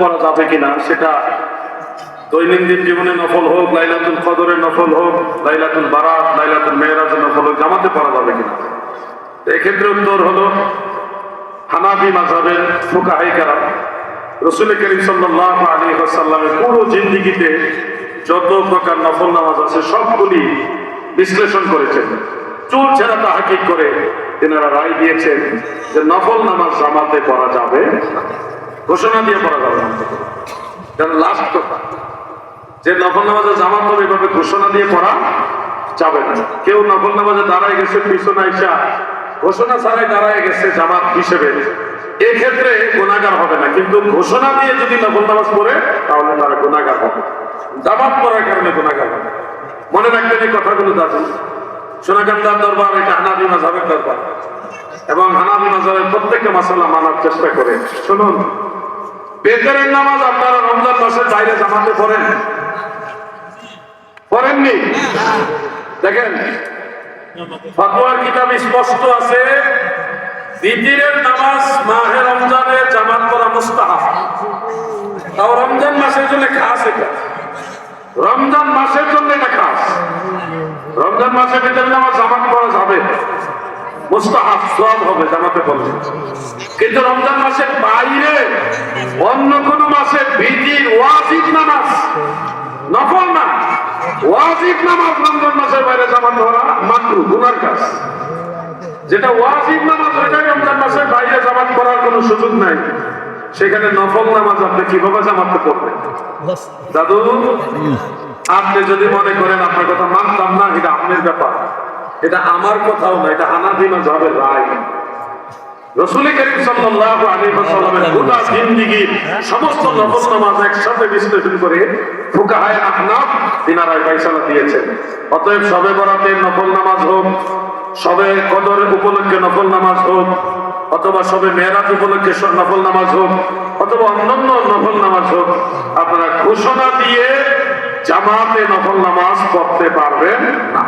পড়া যাবে কিনা, সেটা দৈনন্দিন জীবনে নফল হোক, লাইলাতুল কদরের নফল হোক, লাইলাতুল বারাত লাইলাতুল মেহরাজের নফল হোক, জামাতে পড়া যাবে কিনা। এক্ষেত্রে উত্তর হলো হানাফি মাযহাবের ফুকাহাই কারাম। রসুল করিম সাল্লাল্লাহু আলাইহি ওয়াসাল্লামের পুরো জিন্দেগিতে যত প্রকার নফল নামাজ আছে, সবগুলি বিশ্লেষণ করেছেন। চুল ছেঁড়া তাহাকিক করে তেনারা রায় দিয়েছেন যে নফল নামাজ জামাতে পড়া যাবে না। ঘোষণা দিয়ে পড়া যাবে না লাস্ট কথা যে নফল নামাজে জামাত হবে, এভাবে ঘোষণা দিয়ে পড়া যাবে না। কেউ নফল নামাজে দাঁড়ায় গেছে, পিছনে আইসা ঘোষণা ছাড়াই দাঁড়ায় গেছে জামাত হিসেবে। এক্ষেত্রে গুণাগার হবে না। কিন্তু ঘোষণা দিয়ে যদি নফল নামাজ পড়ে, তাহলে তারা গুণাগার হবে। জামাত পড়ার কারণে গুণাগার হবে। মনে রাখবেন এই কথাগুলো দাদু। সোনাকান্দার দরবার, এটা হানাবি মাঝাবের দরবার। এবং হানাবি মাঝাবের প্রত্যেকটা মাসালা মানার চেষ্টা করে। শুনুন বেতরের নামাজ আপনারা রমজান মাসের বাইরে জামাতে পড়েন? পড়েননি? দেখেন, ফতোয়ার কিতাব স্পষ্ট আছে বিতিরের নামাজ মাহে রমজানে জামাত পড়া মুস্তাহাব। তাও রমজান মাসের জন্য খাস এটা। রমজান মাসের জন্য এটা খাস। রমজান মাসে বিতিরের নামাজ জামাত করা যাবে। মুস্তাহাব সব হবে জামাতে পড়লে। কিন্তু রমজান মাসের বাইরে অন্য কোন মাসে ভিজির ওয়াজিব নামাজ নফল না। ওয়াজিব নামাজ রমজান মাসের বাইরে জামাত ধরা মাত্র গুনার কাজ। যেটা ওয়াজিব নামাজ ওইটাই রমজান মাসের বাইরে জামাত করার কোনো সুযোগ নাই। সেখানে নফল নামাজ আপনি কীভাবে জামাতে পড়বেন দাদু, আপনি যদি মনে করেন আপনার কথা মানতাম না, এটা আপনার ব্যাপার। এটা আমার কথাও না, এটা হানাফি মাযহাবের রায়। রসুল করিম সাল্লাল্লাহু আলাইহি ওয়াসাল্লামের গোটা জিন্দেগি সমস্ত নফল নামাজ একসাথে বিশ্লেষণ করে ফুকাহায়ে আহনাফ তিনারাই ফয়সালা দিয়েছেন। অতএব সবে নফল নামাজ হোক সবে কদর উপলক্ষে নফল নামাজ হোক অথবা সবে মেরাজ উপলক্ষে নফল নামাজ হোক অথবা অন্যান্য নফল নামাজ হোক আপনারা ঘোষণা দিয়ে জামাতে নফল নামাজ পড়তে পারবেন না।